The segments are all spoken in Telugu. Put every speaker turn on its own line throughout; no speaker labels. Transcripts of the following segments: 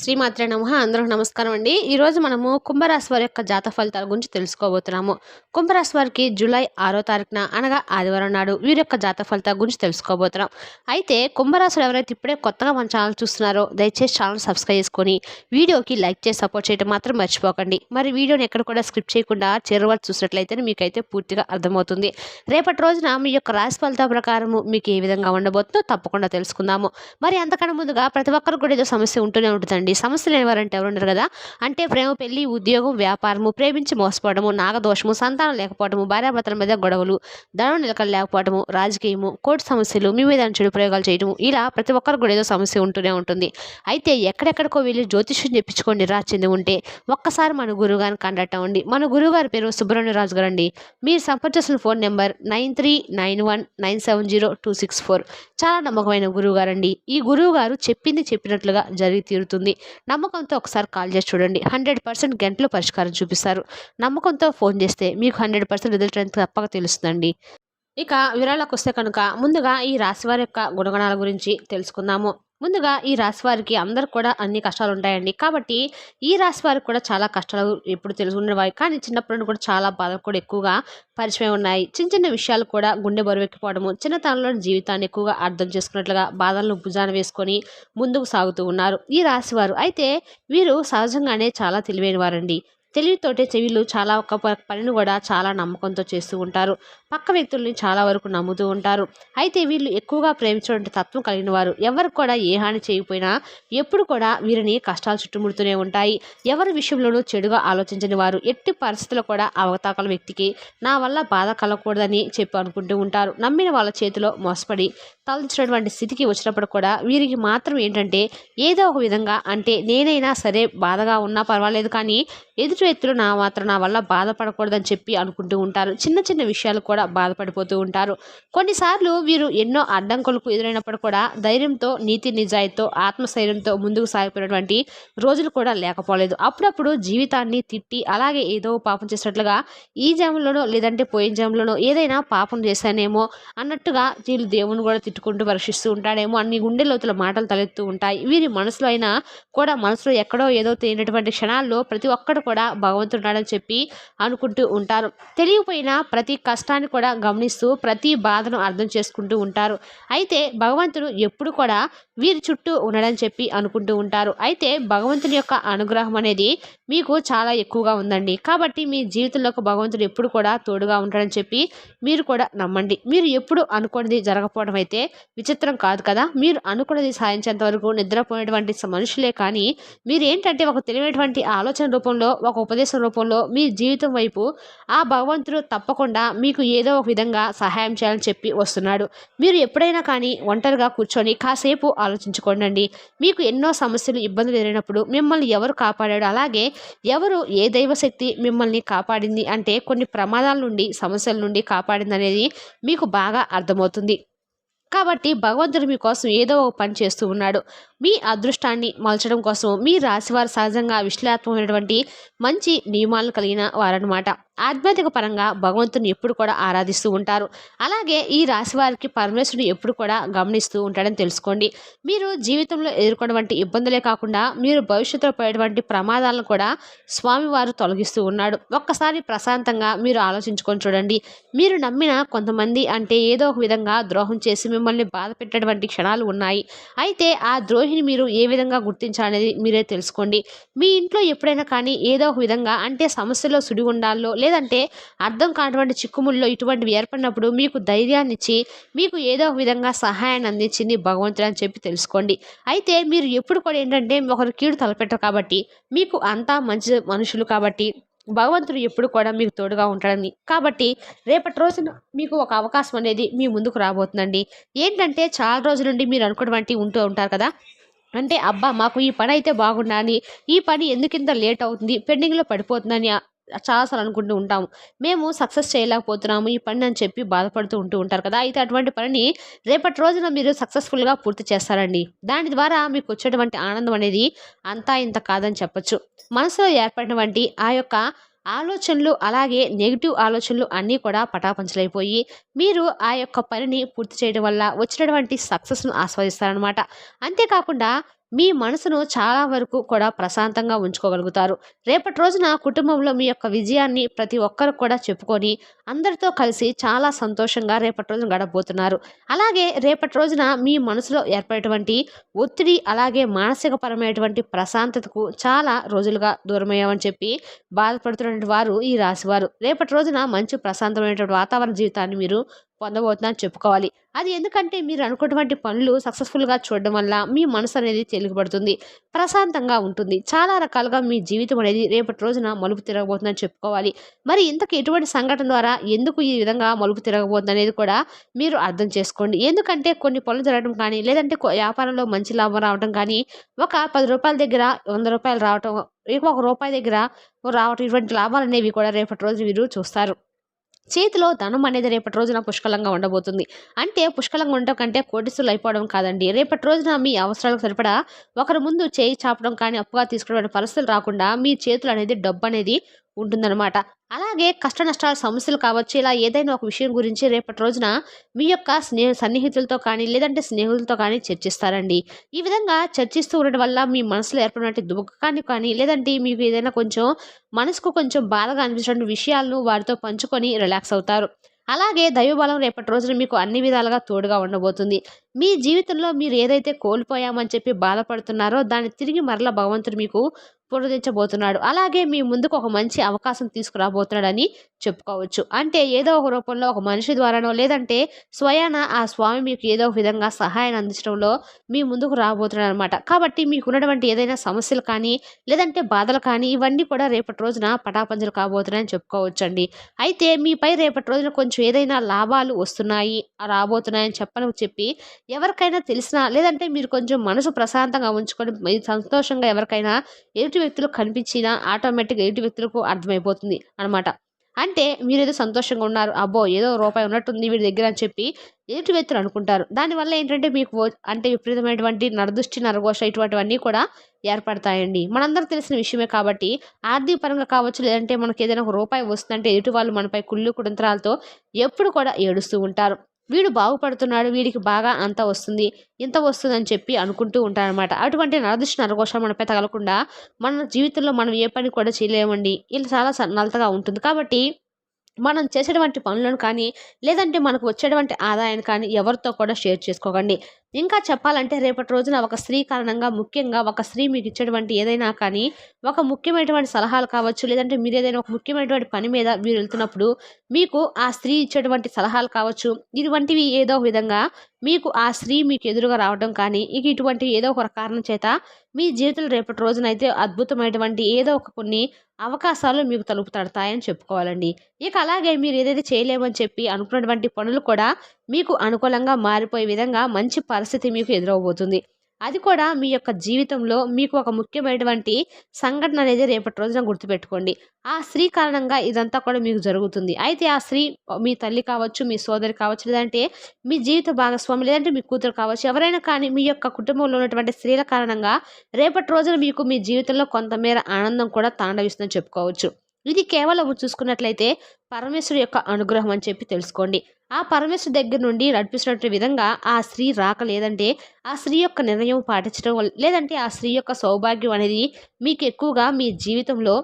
శ్రీమాత్రే నమ. అందరూ నమస్కారం అండి. ఈరోజు మనము కుంభరాశి వారి యొక్క జాత ఫలితాల గురించి తెలుసుకోబోతున్నాము. కుంభరాశి వారికి జూలై ఆరో తారీఖున అనగా ఆదివారం నాడు వీరి యొక్క జాత ఫలితాల గురించి తెలుసుకోబోతున్నాం. అయితే కుంభరాశులు ఎవరైతే ఇప్పుడే కొత్తగా మన ఛానల్ చూస్తున్నారో దయచేసి ఛానల్ సబ్స్క్రైబ్ చేసుకొని వీడియోకి లైక్ చేసి సపోర్ట్ చేయడం మాత్రం మర్చిపోకండి. మరి వీడియోని ఎక్కడ కూడా స్క్రిప్ట్ చేయకుండా చేరువలు చూసినట్లయితే మీకైతే పూర్తిగా అర్థమవుతుంది. రేపటి రోజున మీ యొక్క రాశి ఫలితాల ప్రకారము మీకు ఏ విధంగా ఉండబోతుందో తప్పకుండా తెలుసుకుందాము. మరి అంతకన్నా ముందుగా ప్రతి ఒక్కరు కూడా ఏదో సమస్య ఉంటూనే ఉంటుందండి సమస్యలు ఎవరంటే ఎవరు ఉండరు కదా? అంటే ప్రేమ పెళ్ళి ఉద్యోగం వ్యాపారము ప్రేమించి మోసపోవడము నాగదోషము సంతానం లేకపోవడము భార్యాభర్తల మీద గొడవలు ధనం నిలకలు లేకపోవడము రాజకీయము కోర్టు సమస్యలు మీ మీద చెడు ప్రయోగాలు చేయడము ఇలా ప్రతి ఒక్కరికి కూడా ఏదో సమస్య ఉంటూనే ఉంటుంది. అయితే ఎక్కడెక్కడికో వెళ్ళి జ్యోతిష్యం చెప్పించుకొని రా చెంది ఉంటే ఒక్కసారి మన గురువు గారిని కండక్ట్ అవ్వండి. మన గురువు గారి పేరు సుబ్రహ్మణ్యరాజు గారు అండి మీరు సంప్రదించిన phone number nine three nine one nine seven zero two six four. చాలా నమ్మకమైన గురువు గారండి ఈ గురువు గారు చెప్పింది చెప్పినట్లుగా జరిగి తీరుతుంది. నమ్మకంతో ఒకసారి కాల్ చేసి చూడండి. హండ్రెడ్ పర్సెంట్ గంటలో పరిష్కారం చూపిస్తారు. నమ్మకంతో ఫోన్ చేస్తే మీకు హండ్రెడ్ పర్సెంట్ రిజల్ట్ అనేది తప్పక తెలుస్తుందండి. ఇక వివరాలకు వస్తే కనుక ముందుగా ఈ రాశి వారి యొక్క గుణగణాల గురించి తెలుసుకుందాము. ముందుగా ఈ రాశి వారికి అందరు కూడా అన్ని కష్టాలు ఉంటాయండి కాబట్టి ఈ రాశి వారికి కూడా చాలా కష్టాలు ఎప్పుడు తెలుసుకునేవారు. కానీ చిన్నప్పటి నుండి కూడా చాలా బాధలు కూడా ఎక్కువగా పరిచయం ఉన్నాయి. చిన్న చిన్న విషయాలు కూడా గుండె బరువెక్కిపోవడము చిన్నతనంలో జీవితాన్ని ఎక్కువగా అర్థం చేసుకున్నట్లుగా బాధలను భుజాన వేసుకొని ముందుకు సాగుతూ ఉన్నారు ఈ రాశి వారు అయితే వీరు సహజంగానే చాలా తెలివైన వారండి తెలివితోటే చెవిలు చాలా ఒక ప- పనిని కూడా చాలా నమ్మకంతో చేస్తూ ఉంటారు. పక్క వ్యక్తుల్ని చాలా వరకు నమ్ముతూ ఉంటారు. అయితే వీళ్ళు ఎక్కువగా ప్రేమించడం తత్వం కలిగిన వారు. ఎవరికి కూడా ఏ హాని చేయకపోయినా ఎప్పుడు కూడా వీరిని కష్టాలు చుట్టుముడుతూనే ఉంటాయి. ఎవరి విషయంలోనూ చెడుగా ఆలోచించని వారు. ఎట్టి పరిస్థితుల్లో కూడా అవతాకల వ్యక్తికి నా వల్ల బాధ కలగకూడదని చెప్పి అనుకుంటూ ఉంటారు. నమ్మిన వాళ్ళ చేతిలో మోసపడి తలదించినటువంటి స్థితికి వచ్చినప్పుడు కూడా వీరికి మాత్రం ఏంటంటే ఏదో ఒక విధంగా అంటే నేనైనా సరే బాధగా ఉన్నా పర్వాలేదు కానీ ఎదుటి వ్యక్తులు నా మాత్రం నా వల్ల బాధపడకూడదని చెప్పి అనుకుంటూ ఉంటారు. చిన్న చిన్న విషయాలు కూడా బాధపడిపోతూ ఉంటారు. కొన్నిసార్లు వీరు ఎన్నో అడ్డంకులకు ఎదురైనప్పుడు కూడా ధైర్యంతో నీతి నిజాయితీతో ఆత్మస్థైర్యంతో ముందుకు సాగిపోయినటువంటి రోజులు కూడా లేకపోలేదు. అప్పుడప్పుడు జీవితాన్ని తిట్టి అలాగే ఏదో పాపం చేసినట్లుగా ఈ జన్మలోనో లేదంటే పోయిన జన్మలోనో ఏదైనా పాపం చేశానేమో అన్నట్టుగా వీళ్ళు దేవుని కూడా తిట్టుకుంటూ పరీక్షిస్తూ ఉంటాడేమో అన్ని గుండె లోతుల మాటలు తలెత్తూ ఉంటాయి. వీరి మనసులో అయినా కూడా మనసులో ఎక్కడో ఏదో తెలియనటువంటి క్షణాల్లో ప్రతి ఒక్కడు కూడా భగవంతున్నాడని చెప్పి అనుకుంటూ ఉంటారు. తెలియకపోయినా ప్రతి కష్టాన్ని కూడా గమనిస్తూ ప్రతి బాధను అర్థం చేసుకుంటూ ఉంటారు. అయితే భగవంతుడు ఎప్పుడు కూడా వీరి చుట్టూ ఉండడని చెప్పి అనుకుంటూ ఉంటారు. అయితే భగవంతుని యొక్క అనుగ్రహం అనేది మీకు చాలా ఎక్కువగా ఉందండి. కాబట్టి మీ జీవితంలోకి భగవంతుడు ఎప్పుడు కూడా తోడుగా ఉంటాడని చెప్పి మీరు కూడా నమ్మండి. మీరు ఎప్పుడు అనుకున్నది జరగకపోవడం అయితే విచిత్రం కాదు కదా? మీరు అనుకున్నది సాధించేంత వరకు నిద్రపోయినటువంటి మనుషులే కానీ మీరు ఏంటంటే ఒక తెలియనటువంటి ఆలోచన రూపంలో ఒక ఉపదేశం రూపంలో మీ జీవితం వైపు ఆ భగవంతుడు తప్పకుండా మీకు ఏదో ఒక విధంగా సహాయం చేయాలని చెప్పి వస్తున్నాడు. మీరు ఎప్పుడైనా కానీ ఒంటరిగా కూర్చొని కాసేపు ఆలోచించుకోండి మీకు ఎన్నో సమస్యలు ఇబ్బందులు ఎదురైనప్పుడు మిమ్మల్ని ఎవరు కాపాడాడు? అలాగే ఎవరు ఏ దైవశక్తి మిమ్మల్ని కాపాడింది? అంటే కొన్ని ప్రమాదాల నుండి సమస్యల నుండి కాపాడింది అనేది మీకు బాగా అర్థమవుతుంది. కాబట్టి భగవంతుడు మీకోసం ఏదో ఒక పని చేస్తూ ఉన్నాడు. మీ అదృష్టాన్ని మలచడం కోసం మీ రాశివారు సహజంగా విశ్లేషాత్మకమైనటువంటి మంచి నియమాలను కలిగిన వారనమాట ఆధ్యాత్మిక పరంగా భగవంతుని ఎప్పుడు కూడా ఆరాధిస్తూ ఉంటారు. అలాగే ఈ రాశి వారికి పరమేశ్వరుడు ఎప్పుడు కూడా గమనిస్తూ ఉంటాడని తెలుసుకోండి. మీరు జీవితంలో ఎదుర్కొన్నటువంటి ఇబ్బందులే కాకుండా మీరు భవిష్యత్తులో పడేటువంటి ప్రమాదాలను కూడా స్వామివారు తొలగిస్తూ ఉన్నాడు. ఒక్కసారి ప్రశాంతంగా మీరు ఆలోచించుకొని చూడండి. మీరు నమ్మిన కొంతమంది అంటే ఏదో ఒక విధంగా ద్రోహం చేసి మిమ్మల్ని బాధ పెట్టేటువంటి క్షణాలు ఉన్నాయి. అయితే ఆ ద్రోహి ద్రోహిని మీరు ఏ విధంగా గుర్తించాలనేది మీరే తెలుసుకోండి. మీ ఇంట్లో ఎప్పుడైనా కానీ ఏదో ఒక విధంగా అంటే సమస్యలో సుడిగుండాల్లో లేదంటే అర్థం కానటువంటి చిక్కుముల్లో ఇటువంటివి ఏర్పడినప్పుడు మీకు ధైర్యాన్ని ఇచ్చి మీకు ఏదో ఒక విధంగా సహాయాన్ని అందించింది భగవంతుడు అని చెప్పి తెలుసుకోండి. అయితే మీరు ఎప్పుడు కూడా ఏంటంటే ఒకరు కీడు తలపెట్టరు కాబట్టి మీకు అంతా మంచి మనుషులు కాబట్టి భగవంతుడు ఎప్పుడు కూడా మీకు తోడుగా ఉంటాడని. కాబట్టి రేపటి రోజున మీకు ఒక అవకాశం అనేది మీ ముందుకు రాబోతుందండి. ఏంటంటే చాలా రోజుల నుండి మీరు అనుకున్నటువంటి ఉంటూ ఉంటారు కదా అంటే అబ్బా! మాకు ఈ పని అయితే బాగుండాలి. ఈ పని ఎందుకింత లేట్ అవుతుంది పెండింగ్లో పడిపోతుందని చాలాసార్లు అనుకుంటూ ఉంటాము. మేము సక్సెస్ చేయలేకపోతున్నాము. ఈ పని అని చెప్పి బాధపడుతూ ఉంటూ ఉంటారు కదా! అయితే అటువంటి పనిని రేపటి రోజున మీరు సక్సెస్ఫుల్గా పూర్తి చేస్తారండి. దాని ద్వారా మీకు వచ్చేటువంటి ఆనందం అనేది అంతా ఇంత కాదని చెప్పొచ్చు. మనసులో ఏర్పడినటువంటి ఆ యొక్క ఆలోచనలు అలాగే నెగిటివ్ ఆలోచనలు అన్నీ కూడా పటాపంచలైపోయి మీరు ఆ యొక్క పనిని పూర్తి చేయడం వల్ల వచ్చినటువంటి సక్సెస్ను ఆస్వాదిస్తారనమాట అంతేకాకుండా మీ మనసును చాలా వరకు కూడా ప్రశాంతంగా ఉంచుకోగలుగుతారు. రేపటి రోజున కుటుంబంలో మీ యొక్క విజయాన్ని ప్రతి ఒక్కరు కూడా చెప్పుకొని అందరితో కలిసి చాలా సంతోషంగా రేపటి రోజున గడపబోతున్నారు. అలాగే రేపటి రోజున మీ మనసులో ఏర్పడేటువంటి ఒత్తిడి అలాగే మానసికపరమైనటువంటి ప్రశాంతతకు చాలా రోజులుగా దూరమయ్యామని చెప్పి బాధపడుతున్నటువంటి వారు ఈ రాశివారు. రేపటి రోజున మంచి ప్రశాంతమైనటువంటి వాతావరణ జీవితాన్ని మీరు పొందబోతున్నారని చెప్పుకోవాలి. అది ఎందుకంటే మీరు అనుకున్నటువంటి పనులు సక్సెస్ఫుల్గా చూడడం వల్ల మీ మనసు అనేది తేలికపడుతుంది ప్రశాంతంగా ఉంటుంది. చాలా రకాలుగా మీ జీవితం అనేది రేపటి రోజున మలుపు తిరగబోతుందని చెప్పుకోవాలి. మరి ఇంతకు ఎటువంటి సంఘటన ద్వారా ఎందుకు ఈ విధంగా మలుపు తిరగబోతుంది అనేది కూడా మీరు అర్థం చేసుకోండి. ఎందుకంటే కొన్ని పనులు జరగడం కానీ లేదంటే వ్యాపారంలో మంచి లాభం రావడం కానీ ఒక పది రూపాయల దగ్గర వంద రూపాయలు రావటం ఒక రూపాయి దగ్గర రావటం ఇటువంటి లాభాలు అనేవి కూడా రేపటి రోజు మీరు చూస్తారు. చేతిలో ధనం అనేది రేపటి రోజున పుష్కలంగా ఉండబోతుంది. అంటే పుష్కలంగా ఉండటం కంటే కోటిస్తులు అయిపోవడం కాదండి. రేపటి రోజున మీ అవసరాలకు సరిపడా ఒకరి ముందు చేయి చాపడం కానీ అప్పుగా తీసుకోవడం పరిస్థితులు రాకుండా మీ చేతులు అనేది డబ్బు అనేది ఉంటుందన్నమాట. అలాగే కష్ట నష్టాల సమస్యలు కావచ్చు ఇలా ఏదైనా ఒక విషయం గురించి రేపటి రోజున మీ యొక్క స్నేహ సన్నిహితులతో కానీ లేదంటే స్నేహితులతో కానీ చర్చిస్తారండి. ఈ విధంగా చర్చిస్తూ ఉండడం వల్ల మీ మనసులో ఏర్పడినటువంటి దుఃఖాన్ని కానీ లేదంటే మీకు ఏదైనా కొంచెం మనసుకు కొంచెం బాధగా అనిపించిన విషయాలను వారితో పంచుకొని రిలాక్స్ అవుతారు. అలాగే దైవబలం రేపటి రోజున మీకు అన్ని విధాలుగా తోడుగా ఉండబోతుంది. మీ జీవితంలో మీరు ఏదైతే కోల్పోయామని చెప్పి బాధపడుతున్నారో దాన్ని తిరిగి మరలా భగవంతుడు మీకు పునరుద్ధరించబోతున్నాడు అలాగే మీ ముందుకు ఒక మంచి అవకాశం తీసుకురాబోతున్నాడని చెప్పుకోవచ్చు. అంటే ఏదో ఒక రూపంలో ఒక మనిషి ద్వారానో లేదంటే స్వయాన ఆ స్వామి మీకు ఏదో ఒక విధంగా సహాయాన్ని అందించడంలో మీ ముందుకు రాబోతున్నాడు అనమాట కాబట్టి మీకు ఉన్నటువంటి ఏదైనా సమస్యలు కానీ లేదంటే బాధలు కానీ ఇవన్నీ కూడా రేపటి రోజున పటాపంచలు కాబోతున్నాయని చెప్పుకోవచ్చండి. అయితే మీపై రేపటి రోజున కొంచెం ఏదైనా లాభాలు వస్తున్నాయి రాబోతున్నాయని చెప్పని చెప్పి ఎవరికైనా తెలిసినా లేదంటే మీరు కొంచెం మనసు ప్రశాంతంగా ఉంచుకొని సంతోషంగా ఎవరికైనా ఎదుటి వ్యక్తులు కనిపించినా ఆటోమేటిక్గా ఎదుటి వ్యక్తులకు అర్థమైపోతుంది అనమాట అంటే మీరు ఏదో సంతోషంగా ఉన్నారు అబ్బో ఏదో రూపాయి ఉన్నట్టుంది వీడి దగ్గర అని చెప్పి ఎదుటి వ్యక్తులు అనుకుంటారు. దానివల్ల ఏంటంటే మీకు అంటే విపరీతమైనటువంటి నరదృష్టి నరఘోష ఇటువంటివన్నీ కూడా ఏర్పడతాయండి. మనందరూ తెలిసిన విషయమే కాబట్టి ఆర్థిక పరంగా కావచ్చు లేదంటే మనకి ఏదైనా ఒక రూపాయి వస్తుందంటే ఎదుటి వాళ్ళు మనపై కుళ్ళు కుడంతరాలతో ఎప్పుడు కూడా ఏడుస్తూ ఉంటారు. వీడు బాగుపడుతున్నాడు వీడికి బాగా అంత వస్తుంది ఇంత వస్తుందని చెప్పి అనుకుంటూ ఉంటారనమాట అటువంటి నరదృష్టి నరఘోషాలు మనపై తగలకుండా మన జీవితంలో మనం ఏ పని కూడా చేయలేమండి. ఇలా చాలా స- ఉంటుంది. కాబట్టి మనం చేసేటువంటి పనులను కానీ లేదంటే మనకు వచ్చేటువంటి ఆదాయాన్ని కానీ ఎవరితో కూడా షేర్ చేసుకోకండి. ఇంకా చెప్పాలంటే రేపటి రోజున ఒక స్త్రీ కారణంగా ముఖ్యంగా ఒక స్త్రీ మీకు ఇచ్చేటువంటి ఏదైనా కానీ ఒక ముఖ్యమైనటువంటి సలహాలు కావచ్చు లేదంటే మీరు ఏదైనా ఒక ముఖ్యమైనటువంటి పని మీద మీరు వెళ్తున్నప్పుడు మీకు ఆ స్త్రీ ఇచ్చేటువంటి సలహాలు కావచ్చు ఇటువంటివి ఏదో ఒక విధంగా మీకు ఆ స్త్రీ మీకు ఎదురుగా రావడం కానీ ఇక ఇటువంటి ఏదో ఒక కారణం చేత మీ జీవితంలో రేపటి రోజున అయితే అద్భుతమైనటువంటి ఏదో ఒక కొన్ని అవకాశాలు మీకు తలుపు తడతాయని చెప్పుకోవాలండి. ఇక అలాగే మీరు ఏదైతే చేయలేమని చెప్పి అనుకున్నటువంటి పనులు కూడా మీకు అనుకూలంగా మారిపోయే విధంగా మంచి పరిస్థితి మీకు ఎదురవబోతుంది అది కూడా మీ యొక్క జీవితంలో మీకు ఒక ముఖ్యమైనటువంటి సంఘటన అనేది రేపటి రోజున గుర్తుపెట్టుకోండి. ఆ స్త్రీ కారణంగా ఇదంతా కూడా మీకు జరుగుతుంది. అయితే ఆ స్త్రీ మీ తల్లి కావచ్చు మీ సోదరి కావచ్చు లేదంటే మీ జీవిత భాగస్వామి లేదంటే మీ కూతురు కావచ్చు ఎవరైనా కానీ మీ యొక్క కుటుంబంలో ఉన్నటువంటి స్త్రీల కారణంగా రేపటి రోజున మీకు మీ జీవితంలో కొంతమేర ఆనందం కూడా తాండవిస్తుందని చెప్పుకోవచ్చు. ఇది కేవలం చూసుకున్నట్లయితే పరమేశ్వరు యొక్క అనుగ్రహం అని చెప్పి తెలుసుకోండి. ఆ పరమేశ్వరు దగ్గర నుండి నడిపిస్తున్నట్టు విధంగా ఆ స్త్రీ రాక లేదంటే ఆ స్త్రీ యొక్క నిర్ణయం పాటించడం వల్ల లేదంటే ఆ స్త్రీ యొక్క సౌభాగ్యం అనేది మీకు ఎక్కువగా మీ జీవితంలో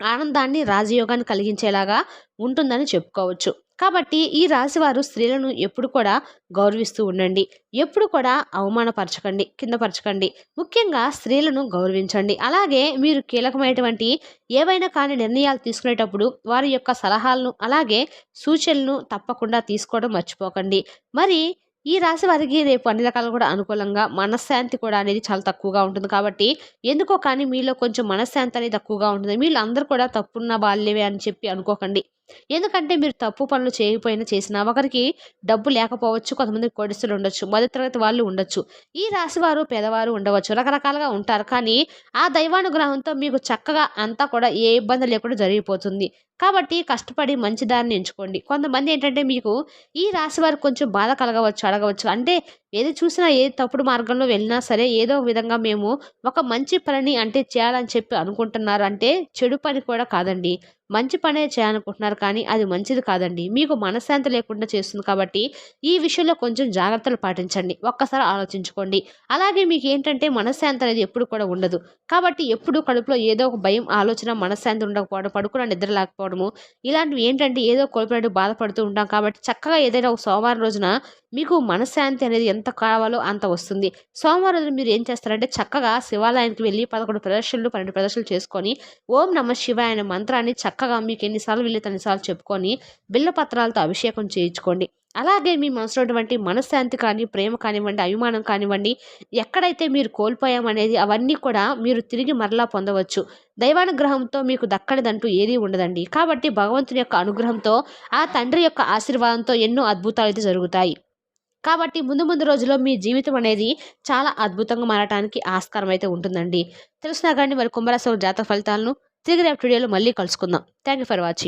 ఆనందాన్ని రాజయోగాన్ని కలిగించేలాగా ఉంటుందని చెప్పుకోవచ్చు. కాబట్టి ఈ రాశి వారు స్త్రీలను ఎప్పుడు కూడా గౌరవిస్తూ ఉండండి. ఎప్పుడు కూడా అవమానపరచకండి కిందపరచకండి. ముఖ్యంగా స్త్రీలను గౌరవించండి. అలాగే మీరు కీలకమైనటువంటి ఏవైనా కానీ నిర్ణయాలు తీసుకునేటప్పుడు వారి యొక్క సలహాలను అలాగే సూచనలను తప్పకుండా తీసుకోవడం మర్చిపోకండి. మరి ఈ రాశి వారికి రేపు అన్ని రకాలు కూడా అనుకూలంగా మనశ్శాంతి కూడా అనేది చాలా తక్కువగా ఉంటుంది కాబట్టి ఎందుకో కానీ మీలో కొంచెం మనశ్శాంతి అనేది తక్కువగా ఉంటుంది. వీళ్ళు అందరూ కూడా తప్పున్న వాళ్ళేవే అని చెప్పి అనుకోకండి. ఎందుకంటే మీరు తప్పు పనులు చేయకపోయినా చేసినా ఒకరికి డబ్బు లేకపోవచ్చు కొంతమంది కొడిస్తులు ఉండొచ్చు మొదటి తరగతి వాళ్ళు ఉండొచ్చు. ఈ రాశి వారు పేదవారు ఉండవచ్చు రకరకాలుగా ఉంటారు. కానీ ఆ దైవానుగ్రహంతో మీకు చక్కగా అంతా కూడా ఏ ఇబ్బంది లేకుండా జరిగిపోతుంది. కాబట్టి కష్టపడి మంచిదారిని ఎంచుకోండి. కొంతమంది ఏంటంటే మీకు ఈ రాశి వారికి కొంచెం బాధ కలగవచ్చు అడగవచ్చు. అంటే ఏది చూసినా ఏ తప్పుడు మార్గంలో వెళ్ళినా సరే ఏదో విధంగా మేము ఒక మంచి పనిని అంటే చేయాలని చెప్పి అనుకుంటున్నారు అంటే చెడు పని కూడా కాదండి. మంచి పనే చేయాలనుకుంటున్నారు కానీ అది మంచిది కాదండి. మీకు మనశ్శాంతి లేకుండా చేస్తుంది కాబట్టి ఈ విషయంలో కొంచెం జాగ్రత్తలు పాటించండి. ఒక్కసారి ఆలోచించుకోండి. అలాగే మీకు ఏంటంటే మనశ్శాంతి అనేది ఎప్పుడు కూడా ఉండదు. కాబట్టి ఎప్పుడు కడుపులో ఏదో ఒక భయం ఆలోచన మనశ్శాంతి ఉండకపోవడం పడుకున్న నిద్ర లేకపోవడం రావడము. ఇలాంటివి ఏంటంటే ఏదో కోల్పోయినట్టు బాధపడుతూ ఉంటాం కాబట్టి చక్కగా ఏదైనా ఒక సోమవారం రోజున మీకు మనశ్శాంతి అనేది ఎంత కావాలో అంత వస్తుంది. సోమవారం రోజున మీరు ఏం చేస్తారంటే చక్కగా శివాలయానికి వెళ్ళి పదకొండు ప్రదర్శనలు పన్నెండు ప్రదర్శనలు చేసుకొని ఓం నమ శివాయ అనే మంత్రాన్ని చక్కగా మీకు ఎన్నిసార్లు వెళ్ళి తన్నిసార్లు చెప్పుకొని బిల్లపత్రాలతో అభిషేకం చేయించుకోండి. అలాగే మీ మనసులో ఉన్నటువంటి మనశ్శాంతి కానీ ప్రేమ కానివ్వండి అభిమానం కానివ్వండి ఎక్కడైతే మీరు కోల్పోయామనేది అవన్నీ కూడా మీరు తిరిగి మరలా పొందవచ్చు. దైవానుగ్రహంతో మీకు దక్కనిదంటూ ఏదీ ఉండదండి. కాబట్టి భగవంతుని యొక్క అనుగ్రహంతో ఆ తండ్రి యొక్క ఆశీర్వాదంతో ఎన్నో అద్భుతాలు అయితే జరుగుతాయి. కాబట్టి ముందు ముందు రోజుల్లో మీ జీవితం అనేది చాలా అద్భుతంగా మారడానికి ఆస్కారం అయితే ఉంటుందండి. తెలిసినా కానీ మరి కుంభరాశి జాతక ఫలితాలను తిరిగి రేపు వీడియోలో మళ్ళీ కలుసుకుందాం. Thank you for watching